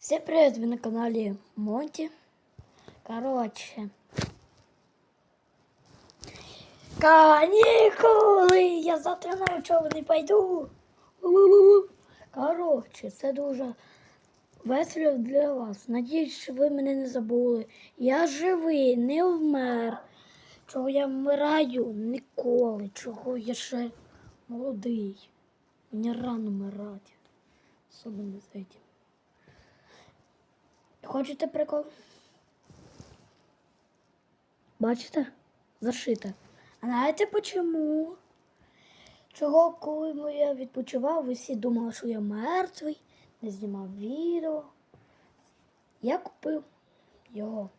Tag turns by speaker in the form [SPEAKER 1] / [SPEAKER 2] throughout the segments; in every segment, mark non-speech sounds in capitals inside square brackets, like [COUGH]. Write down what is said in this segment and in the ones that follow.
[SPEAKER 1] Всем привет, вы на канале Монти. Короче. Канікули! Я завтра на учебу не пойду. У-у-у. Коротше, це дуже весело для вас. Надіюсь, що ви мене не забули. Я живий, не вмер. Чого я вмираю ніколи. Чого я ще молодий. Мені рано вмирати. Особливо з этим. Хочете прикол? Бачите? Зашите. А знаєте почому? Чого, коли я відпочивав, ви всі думали, що я мертвий, не знімав відео. Я купив його.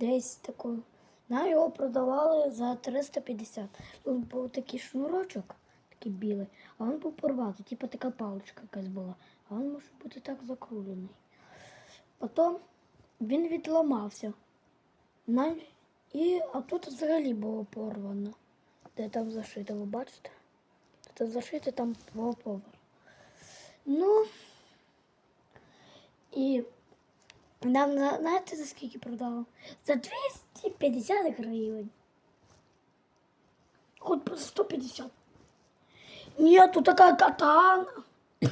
[SPEAKER 1] Десь таку. На його продавали за 350. Тут був такий шнурочок, такий білий, а він був порватий, типу така паличка якась була. А він може бути так закруглений. Потім він відламався. І, а тут взагалі було порвано. Де там зашито, ви бачите? Тут зашито там було. Ну і нам знаєте за скільки продав? За 250 гривень. Хоч по 150. Ні, тут така катана. [COUGHS]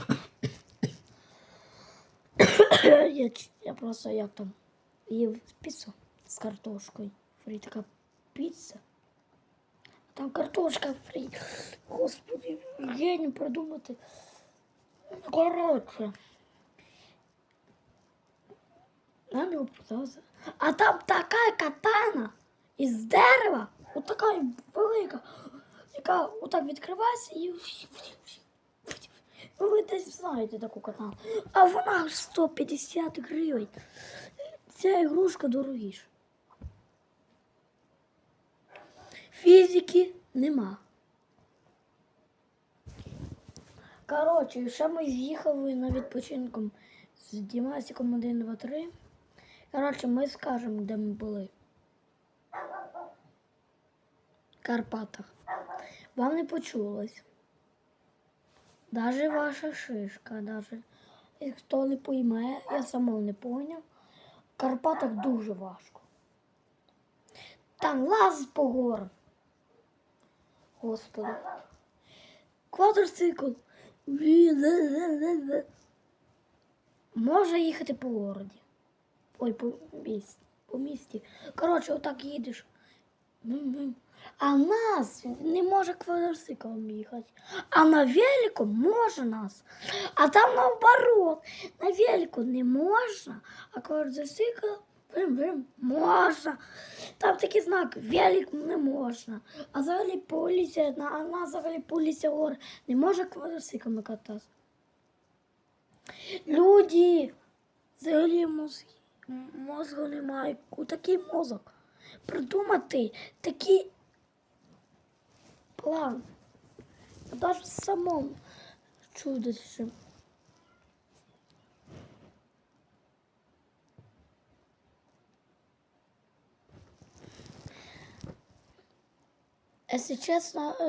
[SPEAKER 1] я, ч- я просто як там їв піцу з картошкою. Фрі така піца. А там картошка фрі. Господи, генію придумати. Коротше. Нам його продали. за- А там така катана із дерева, отака велика, яка отак відкривається і. Ну, ви десь знаєте таку катану. А вона ж 150 гривень. Ця ігрушка дорогіша. Фізики нема. Коротше, ще ми з'їхали на відпочинком з Дімасиком 1, 2, 3. Коротше, ми скажемо, де ми були. В Карпатах. Вам не почулось. Даже ваша шишка, даже і хто не пойме, я сама не поняв. В Карпатах дуже важко. Там лаз по горам. Господи. Квадроцикл. Може їхати по городі. Ой, по місті. По місті. Коротше, отак їдеш. А нас не може квадроциклом їхати. А на велику може нас. А там наоборот. На велику не можна, а квадроцикл бим-бим, можна. Там такий знак велик не можна. А взагалі поліція, а нас взагалі поліція гор не може квадроциклами кататися. Люди, взагалі мозги, м- мозку немає. Такий мозок. Придумати такий план. Навіть самому чудище. Якщо чесно, е,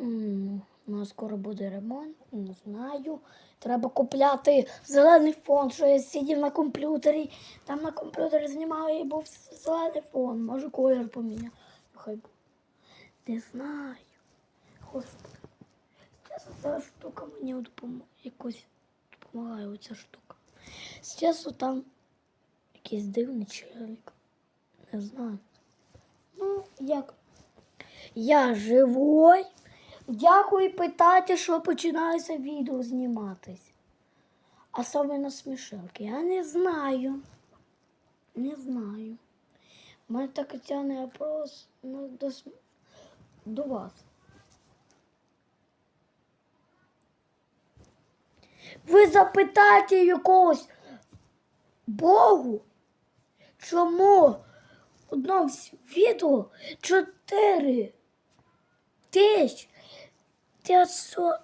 [SPEAKER 1] м, у нас скоро буде ремонт, не знаю. Треба купляти зелений фон, що я сидів на комп'ютері. Там на комп'ютері знімав і був зелений фон. Може колір поміняв. Хай. Не знаю. Господи. Чесно, ця штука мені допомогла. Якось допомагає оця штука. Чесно, там якийсь дивний чоловік. Не знаю. Ну, як? Я живой. Дякую питати, що починається відео зніматись. Особливо смішилки. Я не знаю. Не знаю. У мене так тягне вопрос ну, до вас. Ви запитайте якогось Богу, чому в одному відео чотири тисяч п'ятсот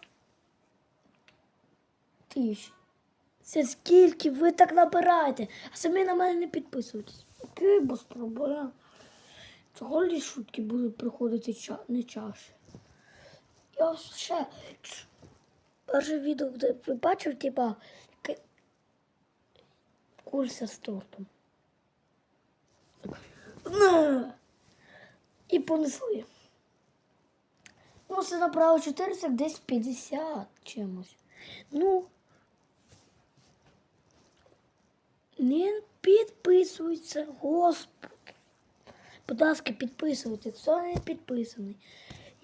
[SPEAKER 1] тисяч. Це скільки ви так набираєте, а самі на мене не підписуєтесь. Окей, без проблем. Чого лі шутки будуть приходити ча- не чаще? Я ще перше відео, де бачив, типа, к- куриця з тортом. На! І понесли. Ну, це набрало 400, десь 50 чимось. Ну, не підписується, господи. Будь ласка, підписуйтесь, хто не підписаний.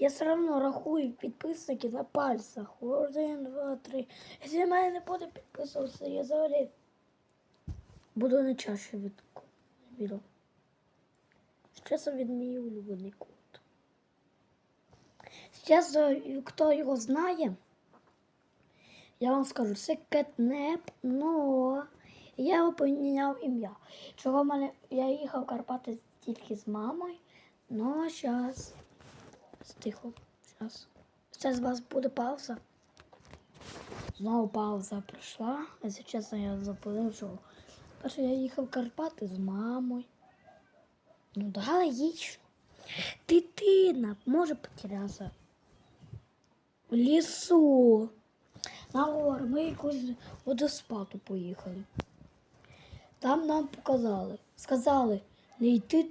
[SPEAKER 1] Я все одно рахую підписники на пальцях. Один, два, три. Якщо мене не буде підписуватися, я взагалі буду не чаще від відео. Часом він мій улюблений кот. Зараз, хто його знає, я вам скажу, це кетнеп, но я його поміняв ім'я. Чого в мене я їхав Карпати тільки з мамою, но зараз. Тихо, зараз. Це з вас буде пауза. Знову пауза прийшла. Якщо чесно, я запалив, що перше я їхав в Карпати з мамою. Ну да, логічно. Дитина може потерятися. В лісу. На гору. Ми якусь водоспаду поїхали. Там нам показали. Сказали, не йти.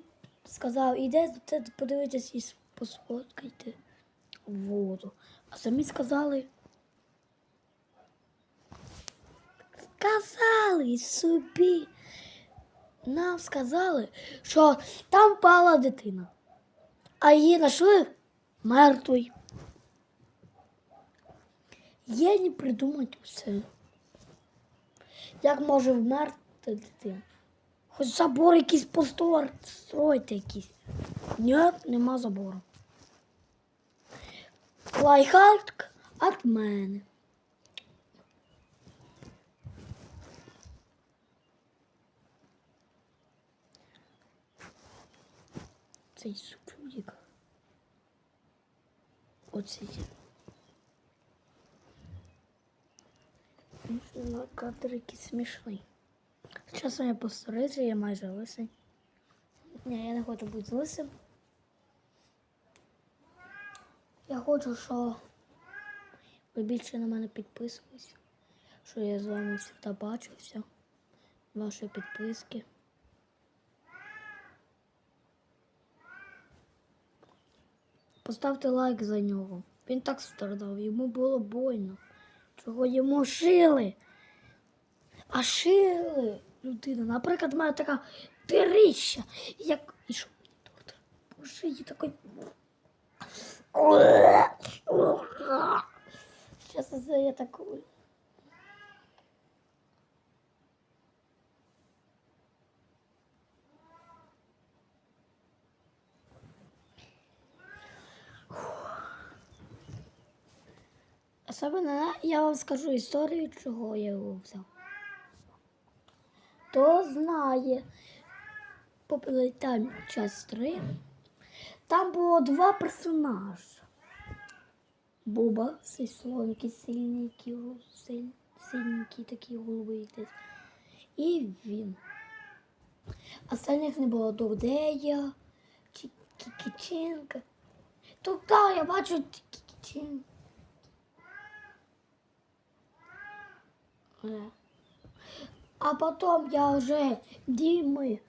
[SPEAKER 1] Сказав, ідете подивитись і посфоткайте воду. А самі сказали. Сказали собі. Нам сказали, що там впала дитина, а її знайшли мертвою. Я не придумати все. Як може вмерти дитина? Хоч забор якийсь постор, стройте якийсь. Ні, нема забору. Лайфхак від мене. Цей супрудик. Оцей. На кадр якийсь смішний. Часом я постарився, я майже лисий. Ні, я не хочу бути лисим. Я хочу, що ви більше на мене підписувалися, що я з вами завжди бачився, ваші підписки. Поставте лайк за нього. Він так страдав, йому було больно. Чого йому шили? А шили людина. Наприклад, мене така дирища. Як. І що мені доктор? По шиї такий. Зараз я таку. Особливо я вам скажу історію, чого я його взяв. Хто знає, попитаємо час 3. Там було два персонажі. Буба, цей який сильний, такий голови десь. І він. Остальних не було Довдея, Кікіченка. Тут да, я бачу Кікіченка. Е. А потом я вже Діми,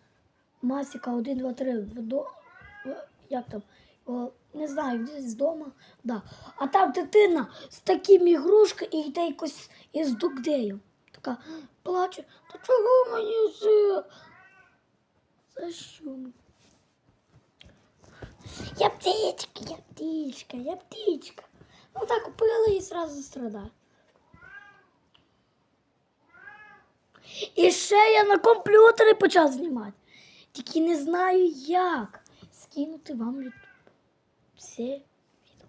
[SPEAKER 1] Масіка 1, 2, 3 вдо... як там, о, не знаю, десь з дома. Да. А там дитина з такими ігрушками і йде якось із дукдею. Така плаче, та чого мені це? За що? Я птичка, я птичка, я птичка. Ну так купила і зразу страдає. І ще я на комп'ютері почав знімати. Тільки не знаю як скинути вам YouTube. Все відео.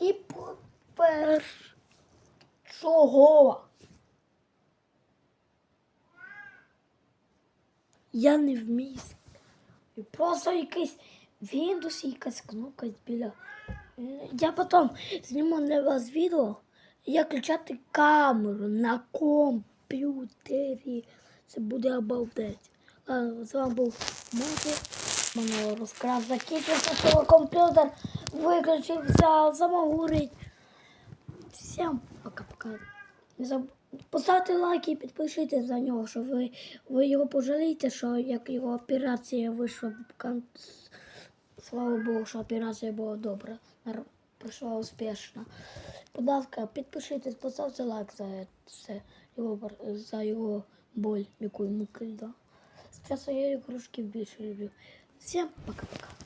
[SPEAKER 1] І по-перше, чого? Я не вмію. Просто якийсь Windows і якась кнопка біля. Я потім зніму для вас відео, як включати камеру на комп'ютері. Це буде обалдеть. З вами був Моті. Мене розкрас закінчився, що комп'ютер виключився, замогорить. Всім пока-пока. Поставте лайк і підпишіться за нього, що ви, ви його пожалієте, що як його операція вийшла. Слава Богу, що операція була добра, пройшла успішно. Будь ласка, підпишіться, поставте лайк за це, його, за його боль, яку йому кидав. Зараз я ігрушки більше люблю. Всім пока-пока.